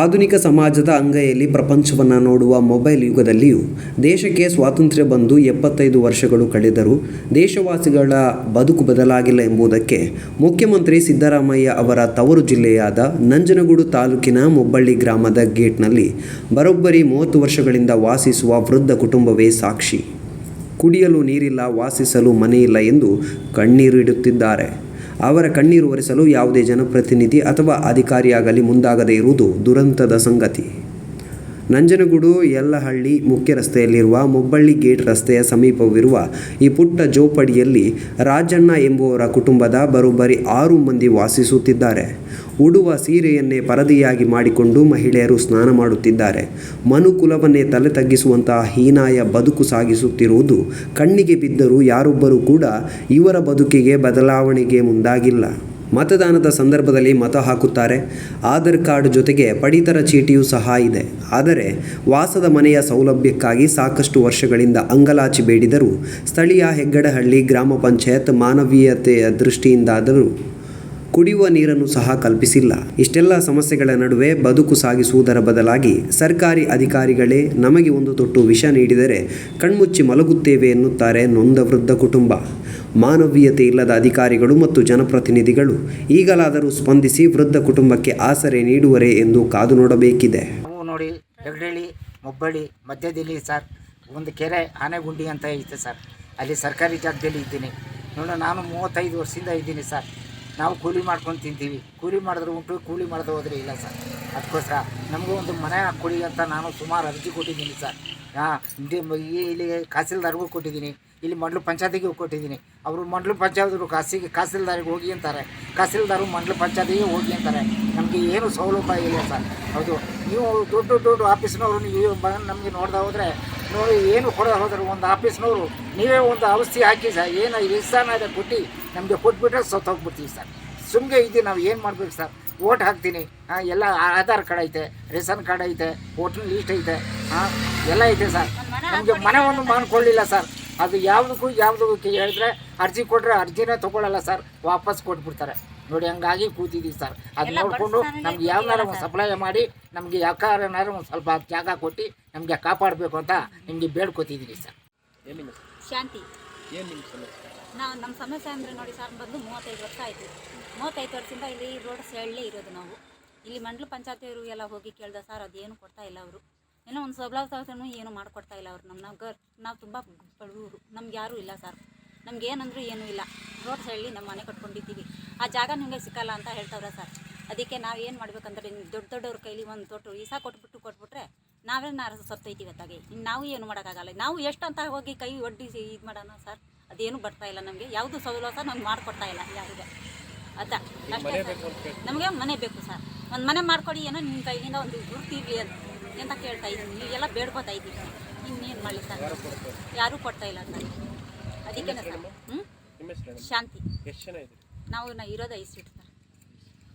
ಆಧುನಿಕ ಸಮಾಜದ ಅಂಗೈಯಲ್ಲಿ ಪ್ರಪಂಚವನ್ನು ನೋಡುವ ಮೊಬೈಲ್ ಯುಗದಲ್ಲಿಯೂ ದೇಶಕ್ಕೆ ಸ್ವಾತಂತ್ರ್ಯ ಬಂದು ಎಪ್ಪತ್ತೈದು ವರ್ಷಗಳು ಕಳೆದರೂ ದೇಶವಾಸಿಗಳ ಬದುಕು ಬದಲಾಗಿಲ್ಲ ಎಂಬುದಕ್ಕೆ ಮುಖ್ಯಮಂತ್ರಿ ಸಿದ್ದರಾಮಯ್ಯ ಅವರ ತವರು ಜಿಲ್ಲೆಯಾದ ನಂಜನಗೂಡು ತಾಲೂಕಿನ ಮುಬ್ಬಳ್ಳಿ ಗ್ರಾಮದ ಗೇಟ್ನಲ್ಲಿ ಬರೋಬ್ಬರಿ ಮೂವತ್ತು ವರ್ಷಗಳಿಂದ ವಾಸಿಸುವ ವೃದ್ಧ ಕುಟುಂಬವೇ ಸಾಕ್ಷಿ. ಕುಡಿಯಲು ನೀರಿಲ್ಲ, ವಾಸಿಸಲು ಮನೆಯಿಲ್ಲ ಎಂದು ಕಣ್ಣೀರಿಡುತ್ತಿದ್ದಾರೆ ಅವರ ಕಣ್ಣೀರು ಒರೆಸಲು ಯಾವುದೇ ಜನಪ್ರತಿನಿಧಿ ಅಥವಾ ಅಧಿಕಾರಿಯಾಗಲಿ ಮುಂದಾಗದೇ ಇರುವುದು ದುರಂತದ ಸಂಗತಿ. ನಂಜನಗೂಡು ಯಲ್ಲಹಳ್ಳಿ ಮುಖ್ಯ ರಸ್ತೆಯಲ್ಲಿರುವ ಮುಬ್ಬಳ್ಳಿ ಗೇಟ್ ರಸ್ತೆಯ ಸಮೀಪವಿರುವ ಈ ಪುಟ್ಟ ಜೋಪಡಿಯಲ್ಲಿ ರಾಜಣ್ಣ ಎಂಬುವರ ಕುಟುಂಬದ ಬರೋಬ್ಬರಿ ಆರು ಮಂದಿ ವಾಸಿಸುತ್ತಿದ್ದಾರೆ. ಉಡುವ ಸೀರೆಯನ್ನೇ ಪರದೆಯಾಗಿ ಮಾಡಿಕೊಂಡು ಮಹಿಳೆಯರು ಸ್ನಾನ ಮಾಡುತ್ತಿದ್ದಾರೆ. ಮನುಕುಲವನ್ನೇ ತಲೆ ತಗ್ಗಿಸುವಂತಹ ಹೀನಾಯ ಬದುಕು ಸಾಗಿಸುತ್ತಿರುವುದು ಕಣ್ಣಿಗೆ ಬಿದ್ದರೂ ಯಾರೊಬ್ಬರೂ ಕೂಡ ಇವರ ಬದುಕಿಗೆ ಬದಲಾವಣೆಗೆ ಮುಂದಾಗಿಲ್ಲ. ಮತದಾನದ ಸಂದರ್ಭದಲ್ಲಿ ಮತ ಹಾಕುತ್ತಾರೆ. ಆಧಾರ್ ಕಾರ್ಡ್ ಜೊತೆಗೆ ಪಡಿತರ ಚೀಟಿಯೂ ಸಹ ಇದೆ. ಆದರೆ ವಾಸದ ಮನೆಯ ಸೌಲಭ್ಯಕ್ಕಾಗಿ ಸಾಕಷ್ಟು ವರ್ಷಗಳಿಂದ ಅಂಗಲಾಚಿ ಬೇಡಿದರೂ ಸ್ಥಳೀಯ ಹೆಗ್ಗಡಹಳ್ಳಿ ಗ್ರಾಮ ಪಂಚಾಯತ್ ಮಾನವೀಯತೆಯ ದೃಷ್ಟಿಯಿಂದಾದರೂ ಕುಡಿಯುವ ನೀರನ್ನು ಸಹ ಕಲ್ಪಿಸಿಲ್ಲ. ಇಷ್ಟೆಲ್ಲ ಸಮಸ್ಯೆಗಳ ನಡುವೆ ಬದುಕು ಸಾಗಿಸುವುದರ ಬದಲಾಗಿ ಸರ್ಕಾರಿ ಅಧಿಕಾರಿಗಳೇ ನಮಗೆ ಒಂದು ತೊಟ್ಟು ವಿಷ ನೀಡಿದರೆ ಕಣ್ಮುಚ್ಚಿ ಮಲಗುತ್ತೇವೆ ಎನ್ನುತ್ತಾರೆ ನೊಂದ ವೃದ್ಧ ಕುಟುಂಬ. ಮಾನವೀಯತೆ ಇಲ್ಲದ ಅಧಿಕಾರಿಗಳು ಮತ್ತು ಜನಪ್ರತಿನಿಧಿಗಳು ಈಗಲಾದರೂ ಸ್ಪಂದಿಸಿ ವೃದ್ಧ ಕುಟುಂಬಕ್ಕೆ ಆಸರೆ ನೀಡುವರೇ ಎಂದು ಕಾದು ನೋಡಬೇಕಿದೆ. ನೋಡಿ ಮಧ್ಯದಲ್ಲಿ ಸರ್? ಒಂದು ಕೆರೆ ಆನೆಗುಂಡಿ ಅಂತ ಐತೆ ಸರ್. ಅಲ್ಲಿ ಸರ್ಕಾರಿ ಜಾಗದಲ್ಲಿ ಇದ್ದೀನಿ. ನಾನು ಮೂವತ್ತೈದು ವರ್ಷದಿಂದ ಇದ್ದೀನಿ ಸರ್. ನಾವು ಕೂಲಿ ಮಾಡ್ಕೊಂಡು ತಿಂತೀವಿ. ಕೂಲಿ ಮಾಡಿದ್ರೆ ಉಂಟು, ಕೂಲಿ ಮಾಡಿದ್ರೆ ಹೋದರೆ ಇಲ್ಲ ಸರ್. ಅದಕ್ಕೋಸ್ಕರ ನಮಗೂ ಒಂದು ಮನೆ ಕೊಡಿ ಅಂತ ನಾನು ಸುಮಾರು ಅರ್ಜಿ ಕೊಟ್ಟಿದ್ದೀನಿ ಸರ್. ಹಾಂ ಇಲ್ಲಿ ಕಾಸಿಲ್ದಾರ್ಗೂ ಕೊಟ್ಟಿದ್ದೀನಿ. ಇಲ್ಲಿ ಮಂಡ್ಲು ಪಂಚಾಯತಿಗೆ ಕೊಟ್ಟಿದ್ದೀನಿ. ಅವರು ಮಂಡ್ಲು ಪಂಚಾಯತ್ರು ಕಾಸಿಗೆ ಕಾಸಿಲ್ದಾರಿಗೆ ಹೋಗಿ ಅಂತಾರೆ. ಕಾಸಿಲ್ದಾರು ಮಂಡ್ಲು ಪಂಚಾಯತಿಗೆ ಹೋಗಿ ಅಂತಾರೆ. ನಮಗೆ ಏನು ಸೌಲಭ್ಯ ಇಲ್ಲ ಸರ್. ಹೌದು. ನೀವು ದೊಡ್ಡ ದೊಡ್ಡ ಆಫೀಸ್ನವರು, ನೀವು ನಮಗೆ ನೋಡ್ದಾ ಹೋದರೆ, ನೋಡಿ ಏನು ಕೊಡೋದು ಹೋದ್ರೆ, ಒಂದು ಆಫೀಸ್ನವರು ನೀವೇ ಒಂದು ಔಷಧಿ ಹಾಕಿ ಸರ್ ಏನು ಇಸ್ತಾನ ಇದೆ ಕೊಟ್ಟು ನಮಗೆ ಕೊಟ್ಬಿಟ್ರೆ ಸತ್ತೋಗ್ಬಿಡ್ತೀವಿ ಸರ್. ಸುಮ್ಮನೆ ಇದ್ದು ನಾವು ಏನು ಮಾಡ್ಬೇಕು ಸರ್? ಓಟ್ ಹಾಕ್ತೀನಿ. ಹಾಂ ಎಲ್ಲ ಆಧಾರ್ ಕಾರ್ಡ್ ಐತೆ ರೇಷನ್ ಕಾರ್ಡ್ ಐತೆ ವೋಟರ್ ಲೀಸ್ಟ್ ಐತೆ ಹಾಂ ಎಲ್ಲ ಐತೆ ಸರ್. ನಮಗೆ ಮನವನ್ನು ಒಂದು ಮಾಡ್ಕೊಳ್ಳಿಲ್ಲ ಸರ್. ಅದು ಯಾವುದಕ್ಕೂ ಯಾವುದಕ್ಕೂ ಹೇಳಿದ್ರೆ ಅರ್ಜಿ ಕೊಟ್ಟರೆ ಅರ್ಜಿನೇ ತೊಗೊಳ್ಳಲ್ಲ ಸರ್. ವಾಪಸ್ ಕೊಟ್ಬಿಡ್ತಾರೆ. ನೋಡಿ ಹಂಗಾಗಿ ಕೂತಿದ್ದೀವಿ ಸರ್. ಅದು ನೋಡಿಕೊಂಡು ನಮ್ಗೆ ಯಾವ್ದಾರ ಒಂದು ಸಪ್ಲೈ ಮಾಡಿ ನಮಗೆ ಯಾಕಾರನಾರ ಒಂದು ಸ್ವಲ್ಪ ಜಾಗ ಕೊಟ್ಟು ನಮಗೆ ಕಾಪಾಡಬೇಕು ಅಂತ ನಿಮಗೆ ಬೇಡ್ಕೊತಿದ್ದೀನಿ ಸರ್. ಶಾಂತಿ. ನಾವು ನಮ್ಮ ಸಮಸ್ಯೆ ಅಂದರೆ ನೋಡಿ ಸರ್, ಬಂದು ಮೂವತ್ತೈದು ವರ್ಷ ಆಯಿತು. ಮೂವತ್ತೈದು ವರ್ಷದಿಂದ ಇಲ್ಲಿ ರೋಡ್ ಸೇಳಲೇ ಇರೋದು ನಾವು. ಇಲ್ಲಿ ಮಂಡಲ ಪಂಚಾಯತಿಯವರು ಎಲ್ಲ ಹೋಗಿ ಕೇಳ್ದೆ, ಸರ್, ಅದೇನು ಕೊಡ್ತಾ ಇಲ್ಲ ಅವರು. ಏನೋ ಒಂದು ಸೌಲಭ್ಯನೂ ಏನು ಮಾಡಿಕೊಡ್ತಾ ಇಲ್ಲ ಅವರು ನಮ್ಮ ನಾವು ಗರ್ ನಾವು ತುಂಬ ಬಡವರು. ನಮ್ಗೆ ಯಾರೂ ಇಲ್ಲ ಸರ್. ನಮ್ಗೆ ಏನಂದ್ರೂ ಏನೂ ಇಲ್ಲ. ರೋಡ್ ಸೇಳಿ ನಮ್ಮ ಮನೆ ಕಟ್ಕೊಂಡಿದ್ದೀವಿ. ಆ ಜಾಗ ನಿಮಗೆ ಸಿಕ್ಕಲ್ಲ ಅಂತ ಹೇಳ್ತಾವ್ರೆ ಸರ್. ಅದಕ್ಕೆ ನಾವು ಏನು ಮಾಡ್ಬೇಕಂದ್ರೆ, ದೊಡ್ಡ ದೊಡ್ಡವ್ರ ಕೈಲಿ ಒಂದು ದೊಡ್ಡ ಈಸ ಕೊಟ್ಬಿಟ್ಟು ಕೊಟ್ಬಿಟ್ರೆ ನಾವೇ ನಾರ ಸತ್ತೈತೀವಿ ಅತ್ತಾಗೆ. ಇನ್ನು ನಾವು ಏನು ಮಾಡೋಕ್ಕಾಗಲ್ಲ. ನಾವು ಎಷ್ಟು ಅಂತ ಹೋಗಿ ಕೈ ಒಡ್ಡಿ ಇದು ಮಾಡೋಣ ಸರ್? ಅದೇನು ಬರ್ತಾ ಇಲ್ಲ ನಮಗೆ. ಯಾವುದು ಸೌಲಭ್ಯ ನಮ್ಗೆ ಮಾಡಿಕೊಡ್ತಾ ಇಲ್ಲ ಯಾರಿಗೆ. ಅದ ಅಷ್ಟೇ ನಮಗೆ ಮನೆ ಬೇಕು ಸರ್. ಒಂದು ಮನೆ ಮಾಡ್ಕೊಡಿ ಏನೋ ನಿಮ್ಮ ಕೈಯಿಂದ ಒಂದು ಗುರ್ತೀವಿ ಅಂತ ಅಂತ ಕೇಳ್ತಾ ಇದ್ದೀನಿ. ಎಲ್ಲ ಬೇಡ್ಕೊತಾ ಇದ್ದೀವಿ ಇನ್ನೇನು ಮಾಡಲಿ ಸರ್? ಯಾರೂ ಕೊಡ್ತಾ ಇಲ್ಲ ಸರ್. ಅದಕ್ಕೆ ಸರ್. ಹ್ಞೂ ಶಾಂತಿ. ನಾವು ನಾ ಇರೋದು ಐಸಿಟ್ಟು ಸೀಟ್.